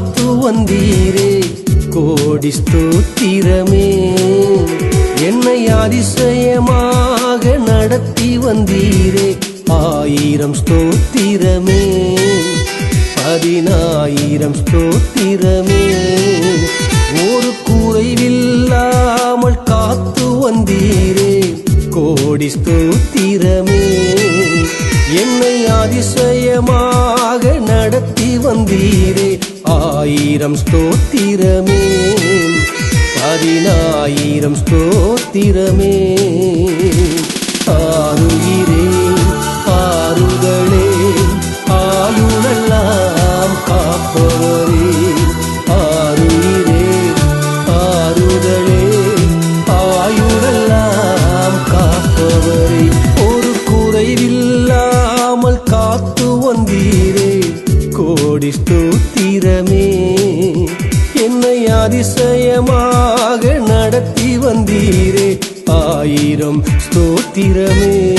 காத்து வந்தீரே கோடி ஸ்தோத்திரமே. என்னை அதிசயமாக நடத்தி வந்தீரே ஆயிரம் ஸ்தோத்திரமே. பதினாயிரம் ஸ்தோத்திரமே. ஒரு குறைவில்லாமல் காத்து வந்தீரே கோடி ஸ்தோத்திரமே. என்னை அதிசயமாக நடத்தி வந்தீரே பதினாயிரம் ஸ்தோத்திரமே. பதினாயிரம் ஸ்தோத்திரமே. ஆறுகிறே ஆறுகளே ஆயுளெல்லாம் காப்பவரே. ஆறுகிறே ஆறுதலே ஆயுளெல்லாம் காப்பவரே. ஒரு குறைவில்லாமல் காத்து வந்தீரே. கோடி ஸ்தோத்திரமே. அதிசயமாக நடத்தி வந்தீரே. ஆயிரம் ஸ்தோத்திரமே.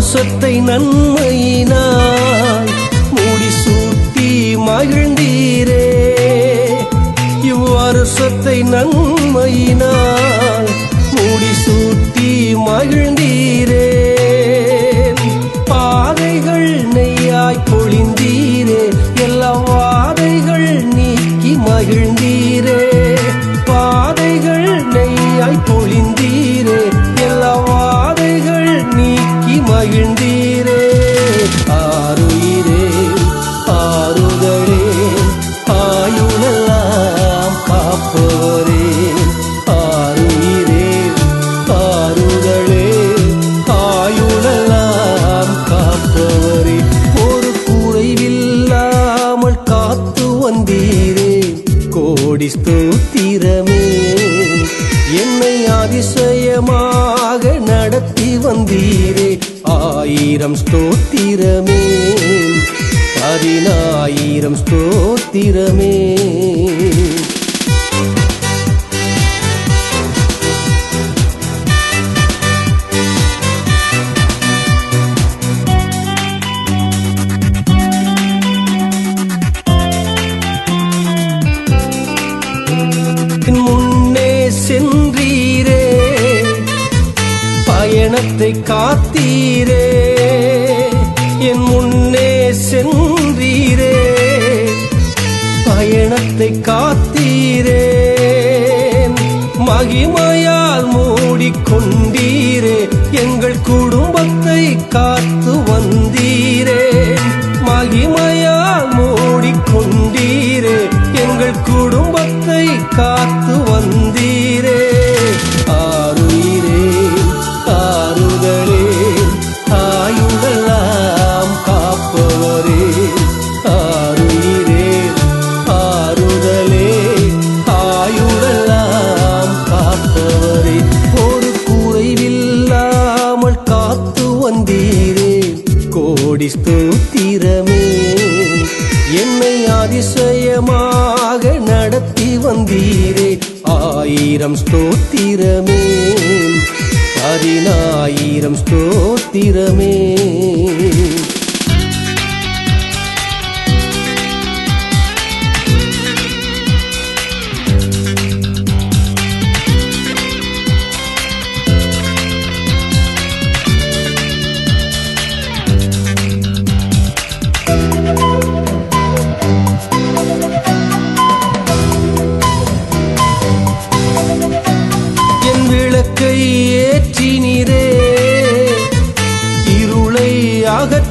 சொத்தை நன்மையினாய் மூடி சூட்டி மகிழ்ந்தீரே. இவ்வாறு சொத்தை நன்மையினாய் என்னை அதிசயமாக நடத்தி வந்தீரே. ஆயிரம் ஸ்தோத்திரமே. பதினாயிரம் ஸ்தோத்திரமே. பயணத்தை காத்தீரே என் முன்னே சென்றீரே. பயணத்தை காத்தீரே மகிமையால் மூடிக்கொண்டீரே. எங்கள் குடும்பத்தை காத்து வந்தீரே மகிமையால் மூடிக்கொண்டீரே. எங்கள் குடும்பத்தை காத்து வந்தீர் கோடி ஸ்தோத்திரமே. என்னை அதிசயமாக நடத்தி வந்தீரே. ஆயிரம் ஸ்தோத்திரமே. பதினாயிரம் ஸ்தோத்திரமே.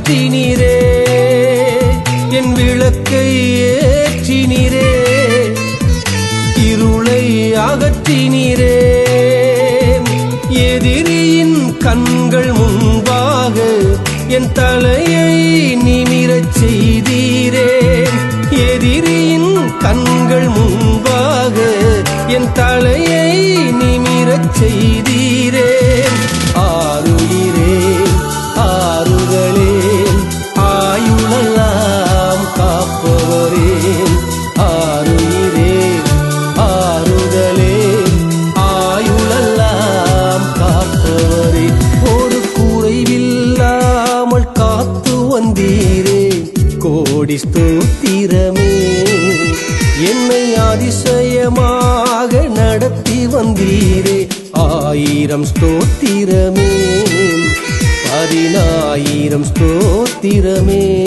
அகற்றினீரே என் விளக்கை ஏற்றினிரே. இருளை அகற்றினிரே. எதிரியின் கண்கள் முன்பாக என் தலையை நிமிரச் செய்தீரே. எதிரியின் கண்கள் முன் அதிசயமாக நடத்தி வந்தீரே. ஆயிரம் ஸ்தோத்திரமே. பதினாயிரம் ஸ்தோத்திரமே.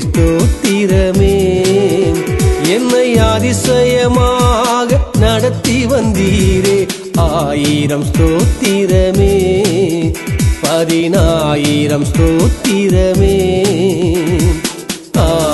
ஸ்தோத்திரமே. என்னை அதிசயமாக நடத்தி வந்தீரே. ஆயிரம் ஸ்தோத்திரமே. பதினாயிரம் ஸ்தோத்திரமே. ஆ